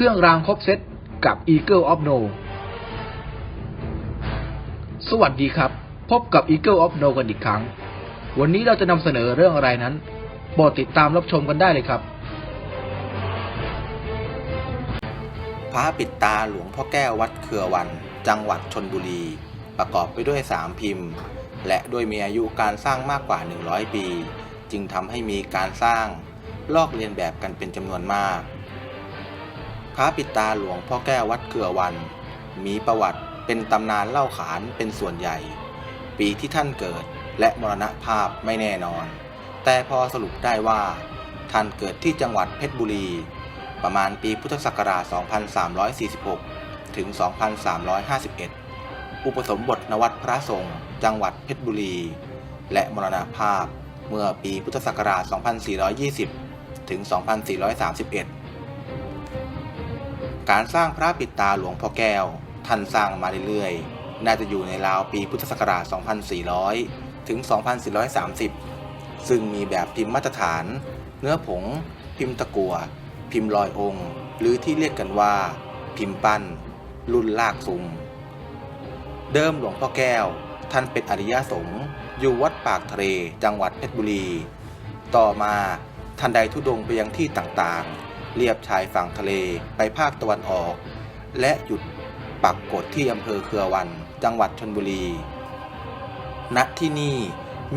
เครื่องรางครบเซตกับ Eagle of No สวัสดีครับ พบกับ Eagle of No กันอีกครั้ง วันนี้เราจะนำเสนอเรื่องอะไรนั้นโปรดติดตามรับชมกันได้เลยครับพระปิดตาหลวงพ่อแก้ววัดเครือวัน จังหวัดชนบุรี ประกอบไปด้วยสามพิมพ์ และด้วยมีอายุการสร้างมากกว่า 100 ปี จึงทำให้มีการสร้างลอกเลียนแบบกันเป็นจำนวนมาก พระปิดตาหลวงพ่อแก้ววัดเครือวัน มีประวัติเป็นตำนานเล่าขานเป็นส่วนใหญ่ ปีที่ท่านเกิดและมรณภาพไม่แน่นอน แต่พอสรุปได้ว่า ท่านเกิดที่จังหวัดเพชรบุรี ประมาณปีพุทธศักราช 2346 ถึง 2351 อุปสมบทนวัดพระสงฆ์จังหวัดเพชรบุรี และมรณภาพเมื่อปีพุทธศักราช 2420 ถึง 2431 การสร้างพระปิดตาหลวงพ่อแก้ว ท่านสร้างมาเรื่อยๆ น่าจะอยู่ในราวปีพุทธศักราช 2400 ถึง 2430 ซึ่งมีแบบพิมพ์มาตรฐาน เนื้อผง พิมพ์ตะกัว พิมพ์ลอยองค์ หรือที่เรียกกันว่า พิมพ์ปั้น รุ่นลากซุม เดิมหลวงพ่อแก้ว ท่านเป็นอริยสงฆ์อยู่วัดปากทะเลจังหวัดเพชรบุรี ต่อมาท่านใดทุดงไปยังที่ต่างๆ เรียบชายฝั่งทะเลไปภาคตะวันออก และหยุดปักกฏที่อำเภอเครือวัน จังหวัดชนบุรี ณ ที่นี่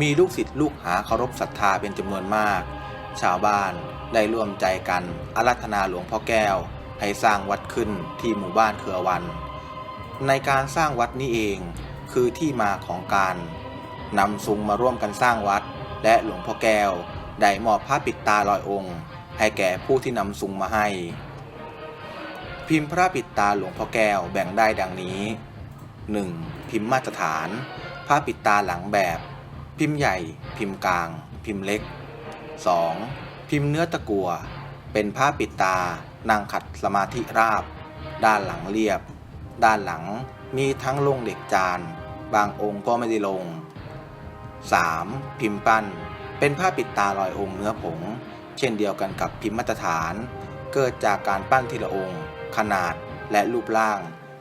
มีลูกศิษย์ลูกหาเคารพศรัทธาเป็นจำนวนมาก ชาวบ้านได้ร่วมใจกันอารัธนาหลวงพ่อแก้ว ให้สร้างวัดขึ้นที่หมู่บ้านเครือวัน ในการสร้างวัดนี้เองคือที่มาของการนำซุงมาร่วมกันสร้างวัด และหลวงพ่อแก้วได้มอบผ้าปิดตาลอยองค์ ให้แก่ผู้ที่นำซุงมาให้ พิมพ์พระปิดตาหลวงพ่อแก้วแบ่งได้ดังนี้ 1. พิมพ์มาตรฐานผ้าปิดตาหลังแบบ พิมพ์ใหญ่ พิมพ์กลาง พิมพ์เล็ก 2. พิมพ์เนื้อตะกัว เป็นผ้าปิดตา นั่งขัดสมาธิราบ ด้านหลังเรียบ ด้านหลังมีทั้งลงเหล็กจาน บางองค์ก็ไม่ได้ลง 3. พิมพ์ปั้น เป็นผ้าปิดตาลอยองค์เนื้อผง เช่นเดียวกันกับพิมพ์มาตรฐาน เกิดจากการปั้นทีละองค์ ขนาดและรูปร่าง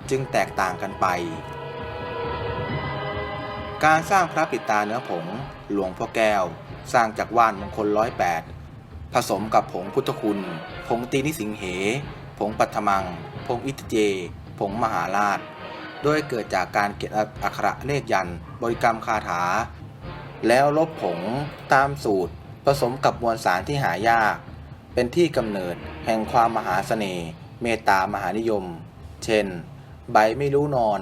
จึงแตกต่างกันไป การสร้างพระปิดตาเนื้อผง หลวงพ่อแก้ว สร้างจากว่านมงคลร้อยแปดผสมกับผงพุทธคุณ ผงตีนิสิงเห ผงปัทมัง ผงอิทเจ ผงมหาราช โดยเกิดจากการเขียนอักขระเลขยัน บริกรรมคาถา แล้วลบผงตามสูตร ผสมกับมวลสารที่หายาก เป็นที่กำเนิดแห่งความมหาเสน่ห์เมตตามหานิยม เช่น ใบไม่รู้นอน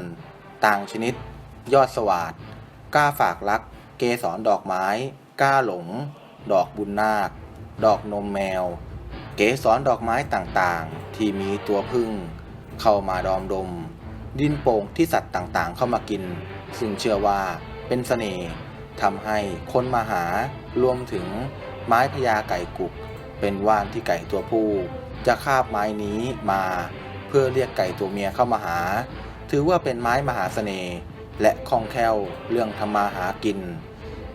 ต่างชนิด ยอดสวาดก้าฝากรัก เกสรดอกไม้ ก้าหลง ดอกบุญนาค ดอกนมแมว เกสรดอกไม้ต่างๆ ที่มีตัวพึ่ง เข้ามาดอมดม ดินโป่งที่สัตว์ต่างๆ เข้ามากิน ซึ่งเชื่อว่าเป็นเสน่ห์ ทำให้คนมาหารวมถึงไม้พญาไก่กุก เป็นว่านที่ไก่ตัวผู้ จะคาบไม้นี้มาเพื่อเรียกไก่ตัวเมียเข้ามาหา ถือว่าเป็นไม้มหาเสน่ห์และคล่องแคล่วเรื่องทำมาหากิน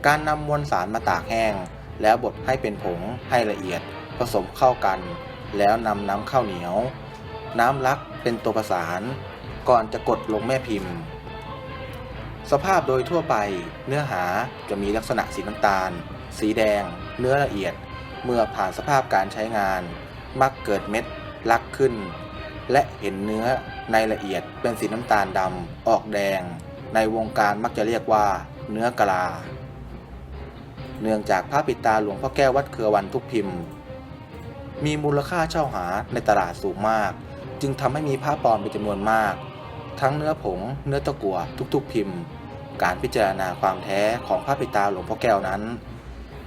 การนำมวลสารมาตากแห้ง แล้วบดให้เป็นผงให้ละเอียดผสมเข้ากัน แล้วนำน้ำข้าวเหนียว น้ำลักเป็นตัวประสาน ก่อนจะกดลงแม่พิมพ์ สภาพโดยทั่วไป เนื้อหาจะมีลักษณะสีน้ำตาล สีแดง เนื้อละเอียด เมื่อผ่านสภาพการใช้งาน มักเกิดเม็ด ลักขึ้น และเห็นเนื้อในละเอียดเป็นสีน้ำตาลดำออกแดง ในวงการมักจะเรียกว่า เนื้อกะลา เนื่องจากพระปิดตาหลวงพ่อแก้ววัดเครือวันทุกพิมพ์ มีมูลค่าเช่าหาในตลาดสูงมาก จึงทำให้มีผ้าปลอมเป็นจำนวนมาก ทั้งเนื้อผง เนื้อตะกั่วทุกๆ พิมพ์ การพิจารณาความแท้ของพระปิตาหลวงพ่อแก้วนั้น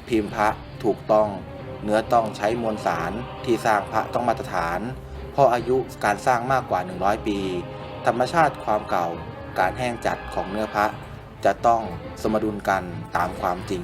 พิมพ์พระถูกต้อง เนื้อต้องใช้มวลสารที่สร้างพระต้องมาตรฐานพราะอายุการสร้างมากกว่า 100 ปี ธรรมชาติความเก่า การแห้งจัดของเนื้อพระ จะต้องสมดุลกันตามความจริง